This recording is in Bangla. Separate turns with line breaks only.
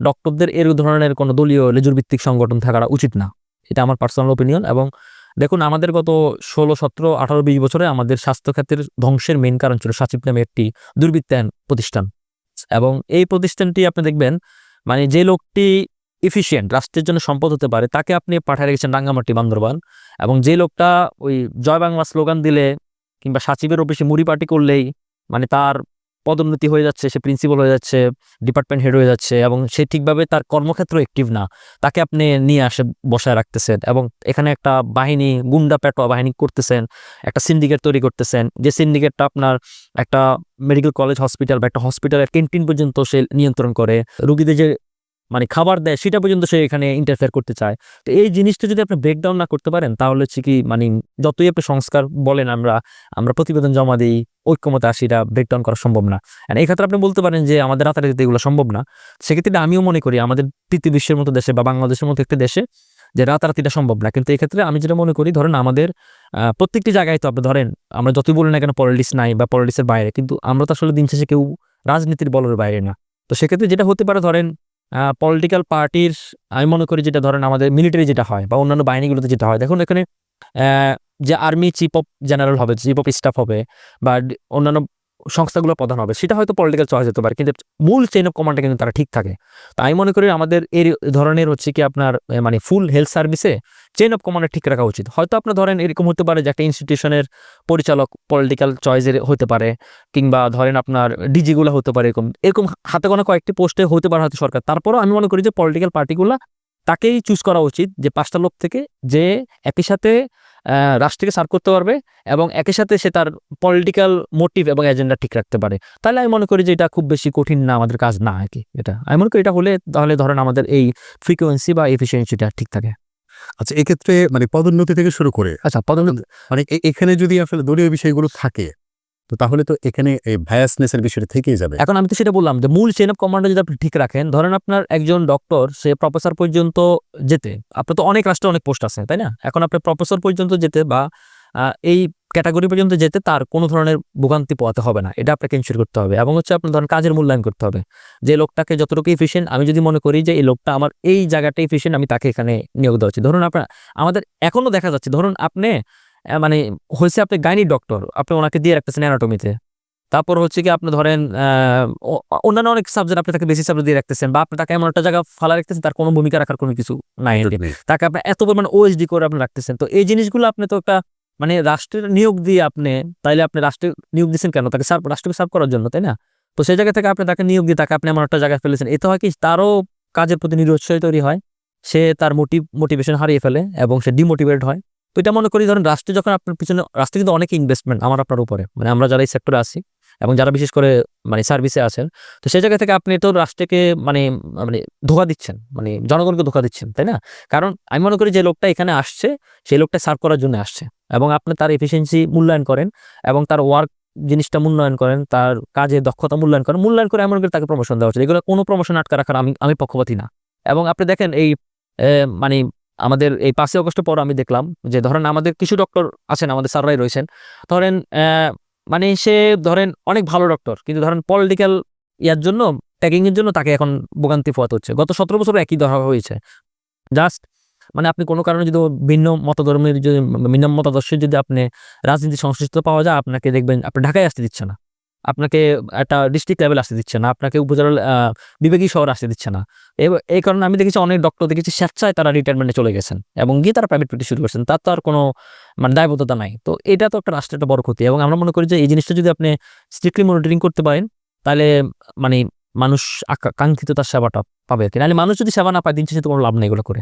ডক্টরদের এর ধরনের কোনো দলীয় লেজুর ভিত্তিক সংগঠন থাকাটা উচিত না। এটা আমার পার্সোনাল ওপিনিয়ন এবং দেখুন, আমাদের গত ষোলো, সতেরো, আঠারো, বিশ বছরে আমাদের স্বাস্থ্য খাতের ধ্বংসের মেন কারণ ছিল সাচিব নামে একটি দুর্বৃত্তায়ন প্রতিষ্ঠান। এবং এই প্রতিষ্ঠানটি আপনি দেখবেন মানে যে লোকটি এফিসিয়েন্ট রাষ্ট্রের জন্য সম্পদ হতে পারে, তাকে আপনি পাঠিয়ে রেখেছেন রাঙ্গামাটি বান্দরবান এবং যে লোকটা ওই জয় বাংলা স্লোগান দিলে কিংবা সাচিবের অফিসে মুড়ি পার্টি করলেই মানে তার পদোন্নতি হয়ে যাচ্ছে, সে প্রিন্সিপাল হয়ে যাচ্ছে ডিপার্টমেন্ট হেড হয়ে যাচ্ছে এবং সে ঠিকভাবে তার কর্মক্ষেত্র অ্যাক্টিভ না। তাকে আপনি নিয়ে আসে, বসায় রাখতেছেন এবং এখানে একটা বাহিনী, গুন্ডা পেটোয়া বাহিনী করতেছেন, একটা সিন্ডিকেট তৈরি করতেছেন। যে সিন্ডিকেটটা আপনার একটা মেডিকেল কলেজ হসপিটাল বা একটা হসপিটালের ক্যান্টিন পর্যন্ত সে নিয়ন্ত্রণ করে। রুগীদের যে মানে খাবার দেয়, সেটা পর্যন্ত সে এখানে ইন্টারফেয়ার করতে চায়। তো এই জিনিসটা যদি আপনি ব্রেকডাউন না করতে পারেন, তাহলে হচ্ছে কি মানে যতই আপনি সংস্কার বলেন আমরা আমরা প্রতিবেদন জমা দিই, ঐক্যমতে আসি, এটা ব্রেকডাউন করা সম্ভব না। এই ক্ষেত্রে আপনি বলতে পারেন যে, আমাদের রাতারাতিতে এগুলো সম্ভব না। সেক্ষেত্রে আমিও মনে করি, আমাদের তৃতীয় বিশ্বের মতো দেশে বা বাংলাদেশের মতো একটি দেশে যে রাতারাতিটা সম্ভব না। কিন্তু এই ক্ষেত্রে আমি যেটা মনে করি, ধরেন আমাদের প্রত্যেকটি জায়গায় তো আপনি ধরেন, আমরা যতই বলি না কেন পলিটিক্স নাই বা পলিটিক্সের বাইরে, কিন্তু আমরা তো আসলে দিন শেষে কেউ রাজনীতির বলের বাইরে না। তো সেক্ষেত্রে যেটা হতে পারে ধরেন পলিটিক্যাল পার্টির আমি মনে করি যেটা ধরেন আমাদের মিলিটারি যেটা হয় বা অন্যান্য বাহিনীগুলোতে যেটা হয়। দেখুন এখানে যে আর্মি চিফ অফ জেনারেল হবে চিফ অফ স্টাফ হবে বা অন্যান্য সংস্থাগুলো প্রধান হবে। সেটা হয়তো পলিটিক্যাল চয়েস হতে পারে, কিন্তু মূল চেইন অফ কমান্ডটা কিন্তু তারা ঠিক থাকে। তো আমি মনে করি আমাদের এর ধরনের হচ্ছে কি আপনার মানে ফুল হেলথ সার্ভিসে চেইন অফ কমান্ডটা ঠিক রাখা উচিত। হয়তো আপনার ধরেন এরকম হতে পারে যে একটা ইনস্টিটিউশনের পরিচালক পলিটিক্যাল চয়েসের হতে পারে, কিংবা ধরেন আপনার ডিজিগুলো হতে পারে এরকম। এরকম হাতে গোনা কয়েকটি পোস্টে হতে পারে হয়তো সরকার। তারপরও আমি মনে করি যে পলিটিক্যাল পার্টিগুলো তাকেই চুজ করা উচিত যে পাঁচটা লোক থেকে যে একই সাথে রাষ্ট্রকে সার্ভ করতে পারবে এবং একই সাথে সে তার পলিটিক্যাল মোটিভ এবং এজেন্ডা ঠিক রাখতে পারে। তাহলে আমি মনে করি যে এটা খুব বেশি কঠিন না আমাদের কাজ না আর কি এটা। আমি মনে করি এটা হলে তাহলে ধরেন আমাদের এই ফ্রিকোয়েন্সি বা এফিসিয়েন্সিটা ঠিক থাকে।
আচ্ছা এক্ষেত্রে মানে পদোন্নতি থেকে শুরু করে
আচ্ছা পদোন্নতি
মানে এখানে যদি আসলে দলীয় বিষয়গুলো থাকে তো তাহলে তো এখানে এই ভায়াসনেসের বিষয়টা থেকেই যাবে।
এখন আমি তো সেটা বললাম যে মূল চেন অফ কমান্ডার যদি আপনি ঠিক রাখেন, ধরেন আপনার একজন ডক্টর সে প্রফেসর পর্যন্ত যেতে, আপনার তো অনেক রাষ্ট্রে অনেক পোস্ট আছে, তাই না? এখন আপনি প্রফেসর পর্যন্ত যেতে বা এই ক্যাটাগরি পর্যন্ত যেতে তার কোনো ধরনের ভোগান্তি পোয়াতে হবে না, এটা আপনাকে ইনশিওর করতে হবে। এবং হচ্ছে আপনার ধরেন কাজের মূল্যায়ন করতে হবে। যে লোকটাকে যতটুকু এফিসিয়েন্ট আমি যদি মনে করি যে এই লোকটা আমার এই জায়গাটা এফিসিয়েন্ট আমি তাকে এখানে নিয়োগ দেওয়া উচিত। ধরুন আপনার, আমাদের এখনও দেখা যাচ্ছে, ধরুন আপনি মানে হয়েছে আপনি গাইনি ডক্টর আপনি ওনাকে দিয়ে রাখতেছেন অ্যানাটমিতে তারপর হচ্ছে কি আপনি ধরেন অন্যান্য অনেক সাবজেক্ট আপনি তাকে বেশি সাবজেক্ট দিয়ে রাখতেছেন বা আপনি তাকে এমন একটা জায়গা ফালা রাখতেছেন তার কোনো ভূমিকা রাখার কোনো কিছু নাই তাকে আপনি এত পরিমাণ ওএসডি করে আপনি রাখতেছেন। তো এই জিনিসগুলো আপনি তো একটা মানে রাষ্ট্রের নিয়োগ দিয়ে আপনি তাইলে আপনি রাষ্ট্রের নিয়োগ দিচ্ছেন কেন? তাকে সার্ভ রাষ্ট্রকে সার্ভ করার জন্য তাই না? তো সেই জায়গা থেকে আপনি তাকে নিয়োগ দিয়ে তাকে আপনি এমন একটা জায়গায় ফেলেছেন। এতে হয় কি তারও কাজের প্রতি নিরুৎসাহ তৈরি হয় সে তার মোটিভ মোটিভেশন হারিয়ে ফেলে এবং সে ডিমোটিভেট হয়। তো এটা মনে করি ধরেন রাষ্ট্রে যখন আপনার পিছনে, রাষ্ট্রে কিন্তু অনেক ইনভেস্টমেন্ট আমার আপনার উপরে। মানে আমরা যারা এই সেক্টরে আছি এবং যারা বিশেষ করে মানে সার্ভিসে আছেন, তো সেই জায়গা থেকে আপনি তো রাষ্ট্রকে মানে মানে ধোকা দিচ্ছেন। মানে জনগণকে ধোকা দিচ্ছেন, তাই না? কারণ আমি মনে করি যে লোকটা এখানে আসছে, সেই লোকটা সার্ভ করার জন্য আসছে এবং আপনি তার এফিসিয়েন্সি মূল্যায়ন করেন এবং তার ওয়ার্ক জিনিসটা মূল্যায়ন করেন, তার কাজে দক্ষতা মূল্যায়ন করেন। মূল্যায়ন করে এমন করে তাকে প্রমোশন দেওয়া উচিত এগুলো কোনো প্রমোশন আটকা রাখার আমি আমি পক্ষপাতী না। এবং আপনি দেখেন এই মানে আমাদের এই পাঁচই অগস্টের পর আমি দেখলাম যে ধরেন আমাদের কিছু ডক্টর আছেন, আমাদের স্যাররাই রয়েছেন। ধরেন মানে সে ধরেন অনেক ভালো ডক্টর কিন্তু ধরেন পলিটিক্যাল ইয়ার জন্য ট্যাগিং এর জন্য তাকে এখন ভোগান্তি পোয়াতে হচ্ছে। গত সতেরো বছর একই ধরা হয়েছে। জাস্ট মানে আপনি কোনো কারণে যদি ভিন্ন মতধর্মের যদি, ভিন্ন মতাদর্শের যদি আপনি রাজনীতি সংশ্লিষ্ট পাওয়া যায়, আপনাকে দেখবেন আপনি ঢাকায় আসতে দিচ্ছে না। আপনাকে একটা ডিস্ট্রিক্ট লেভেল আসতে দিচ্ছে না, আপনাকে উপজেলা বিবেকী শহর আসতে দিচ্ছে না। এই কারণে আমি দেখেছি অনেক ডক্টর দেখেছি স্বেচ্ছায় তারা রিটায়ারমেন্টে চলে গেছেন এবং গিয়ে তারা প্রাইভেট প্র্যাকটিস শুরু করছেন, তার তো আর কোনো মানে দায়বদ্ধতা নাই। তো এটা তো একটা রাষ্ট্রের একটা বড় ক্ষতি এবং আমরা মনে করি যে এই জিনিসটা যদি আপনি স্ট্রিক্টলি মনিটরিং করতে পারেন, তাহলে মানে মানুষ আকা- কাঙ্ক্ষিত তার সেবাটা পাবে আর কি। মানুষ যদি সেবা না পায়, দিন শেষে তো কোনো লাভ নেই এগুলো করে।